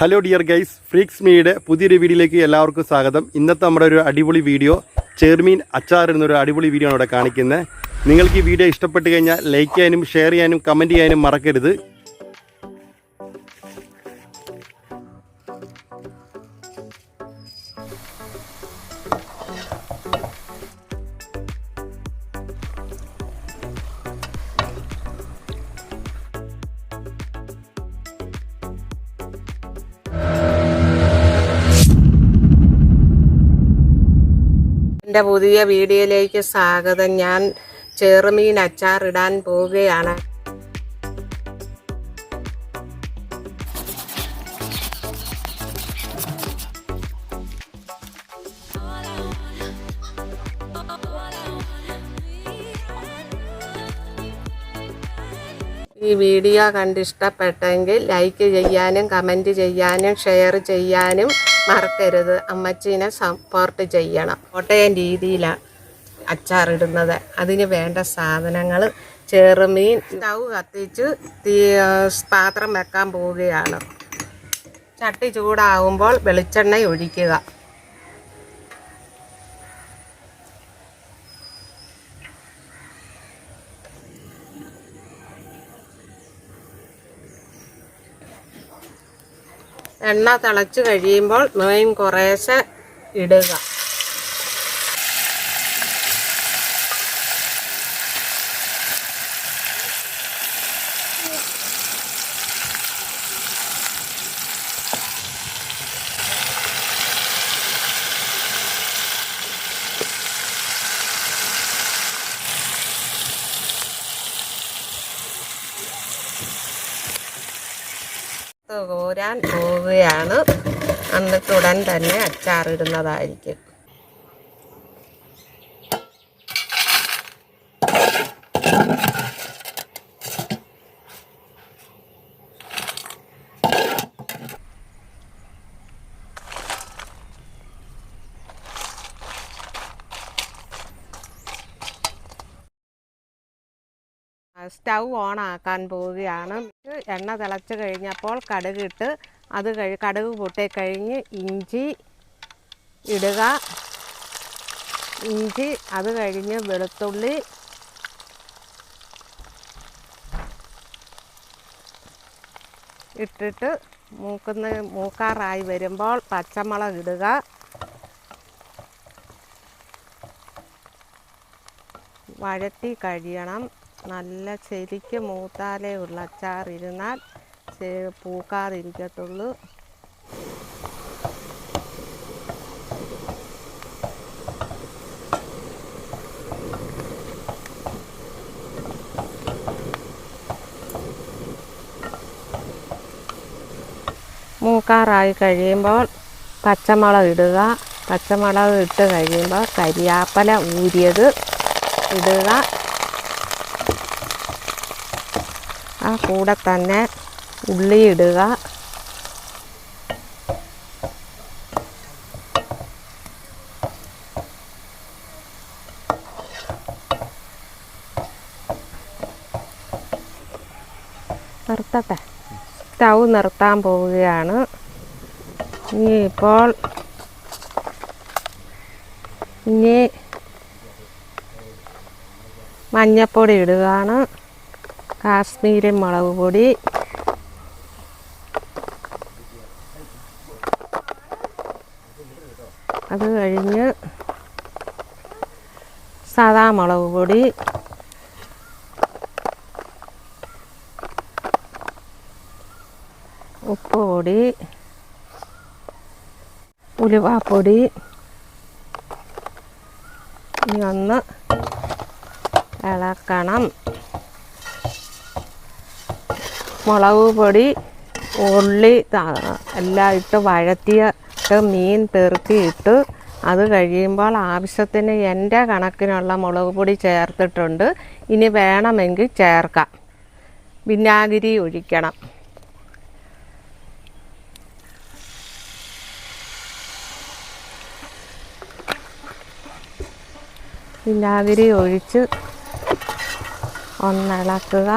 Hello dear guys freaks മീയുടെ പുതിയൊരു വീഡിയോയിലേക്ക് എല്ലാവർക്കും സ്വാഗതം. ഇന്നത്തെ നമ്മുടെ ഒരു അടിപൊളി വീഡിയോ ചെർമീൻ അച്ചാർ എന്നൊരു അടിപൊളി വീഡിയോ ആണ് ഇവിടെ കാണിക്കുന്നത്. നിങ്ങൾക്ക് ഈ വീഡിയോ ഇഷ്ടപ്പെട്ട് കഴിഞ്ഞാൽ ലൈക്ക് ചെയ്യാനും ഷെയർ ചെയ്യാനും കമന്റ് ചെയ്യാനും മറക്കരുത്. എന്റെ പുതിയ വീഡിയോയിലേക്ക് സ്വാഗതം. ഞാൻ ചെറുമീൻ അച്ചാറിടാൻ പോവുകയാണ്. ഈ വീഡിയോ കണ്ടിഷ്ടപ്പെട്ടെങ്കിൽ ലൈക്ക് ചെയ്യാനും കമന്റ് ചെയ്യാനും ഷെയർ ചെയ്യാനും മറക്കരുത്. അമ്മച്ചീനെ സപ്പോർട്ട് ചെയ്യണം. കോട്ടയം രീതിയിലാണ് അച്ചാറിടുന്നത്. അതിന് വേണ്ട സാധനങ്ങൾ ചെറുമീൻ സ്റ്റൗ കത്തിച്ച് തീ പാത്രം വെക്കാൻ പോവുകയാണ്. ചട്ടി ചൂടാകുമ്പോൾ വെളിച്ചെണ്ണ ഒഴിക്കുക. എണ്ണ തിളച്ച് കഴിയുമ്പോൾ മീൻ കുറേശ്ശെ ഇടുക. കോരാൻ പോവുകയാണ്. എന്നിട്ട് ഉടൻ തന്നെ അച്ചാറിടുന്നതായിരിക്കും. സ്റ്റൗ ഓൺ ആക്കാൻ പോവുകയാണ് എണ്ണ തിളച്ച് കഴിഞ്ഞപ്പോൾ കടുക് ഇട്ട് അത് കഴി കടുക് പൊട്ടിക്കഴിഞ്ഞ് ഇഞ്ചി ഇടുക. ഇഞ്ചി അത് കഴിഞ്ഞ് വെളുത്തുള്ളി ഇട്ടിട്ട് മൂക്കുന്ന മൂക്കാറായി വരുമ്പോൾ പച്ചമുളക് ഇടുക. വഴറ്റി കഴിയണം. നല്ല ശരിക്ക് മൂത്താലേ ഉള്ള. അച്ചാറിരുന്നാൽ പൂക്കാറിരിക്കത്തുള്ളൂ മൂക്കാറായി കഴിയുമ്പോൾ പച്ചമുളക് ഇടുക. പച്ചമുളക് ഇട്ട് കഴിയുമ്പോൾ കരിയാപ്പല ഊരിയത് ഇടുക. ആ കൂടെ തന്നെ ഉള്ളി ഇടുക നിർത്തട്ടെ. സ്റ്റൗ നിർത്താൻ പോവുകയാണ്. ഇനി ഇപ്പോൾ ഇനി മഞ്ഞപ്പൊടി ഇടുകയാണ്. കാശ്മീരി മുളക് പൊടി. അത് കഴിഞ്ഞ് സാദാ മുളക് പൊടി. ഉപ്പ് പൊടി. ഉലുവാപ്പൊടി. ഇനി ഒന്ന് ഇളക്കണം. മുളക് പൊടി ഉള്ളി എല്ലാം ഇട്ട് വഴത്തിയ മീൻ തെറുക്കിയിട്ട് അത് കഴിയുമ്പോൾ ആവശ്യത്തിന് എന്റെ കണക്കിനുള്ള മുളക് പൊടി ചേർത്തിട്ടുണ്ട്. ഇനി വേണമെങ്കിൽ ചേർക്കാം. വിനാഗിരി ഒഴിക്കണം. വിനാഗിരി ഒഴിച്ച് ഒന്നിളക്കുക.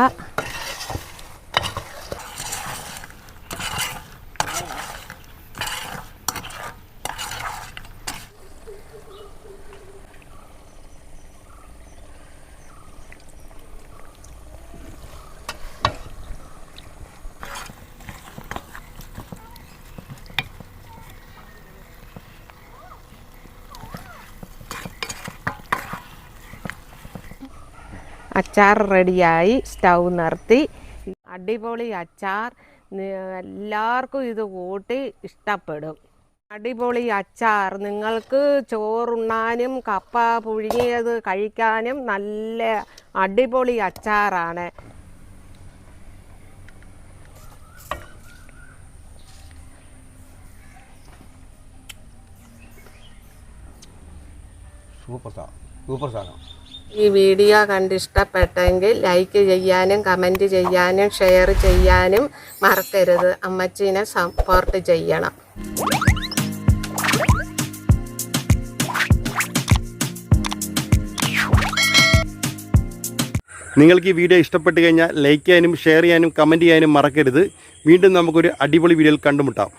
അച്ചാർ റെഡിയായി സ്റ്റൗ നിർത്തി. അടിപൊളി അച്ചാർ. എല്ലാവർക്കും ഇത് കൂട്ടി ഇഷ്ടപ്പെടും. അടിപൊളി അച്ചാർ. നിങ്ങൾക്ക് ചോറുണ്ണാനും കപ്പ പുഴുങ്ങിയത് കഴിക്കാനും നല്ല അടിപൊളി അച്ചാറാണ്. സൂപ്പർ സാധനം സൂപ്പർ സാധനം. ഈ വീഡിയോ കണ്ടിഷ്ടപ്പെട്ടെങ്കിൽ ലൈക്ക് ചെയ്യാനും കമന്റ് ചെയ്യാനും ഷെയർ ചെയ്യാനും മറക്കരുത്. അമ്മച്ചീനെ സപ്പോർട്ട് ചെയ്യണം. നിങ്ങൾക്ക് ഈ വീഡിയോ ഇഷ്ടപ്പെട്ട് കഴിഞ്ഞാൽ ലൈക്ക് ചെയ്യാനും ഷെയർ ചെയ്യാനും കമന്റ് ചെയ്യാനും മറക്കരുത്. വീണ്ടും നമുക്കൊരു അടിപൊളി വീഡിയോയിൽ കണ്ടുമുട്ടാം.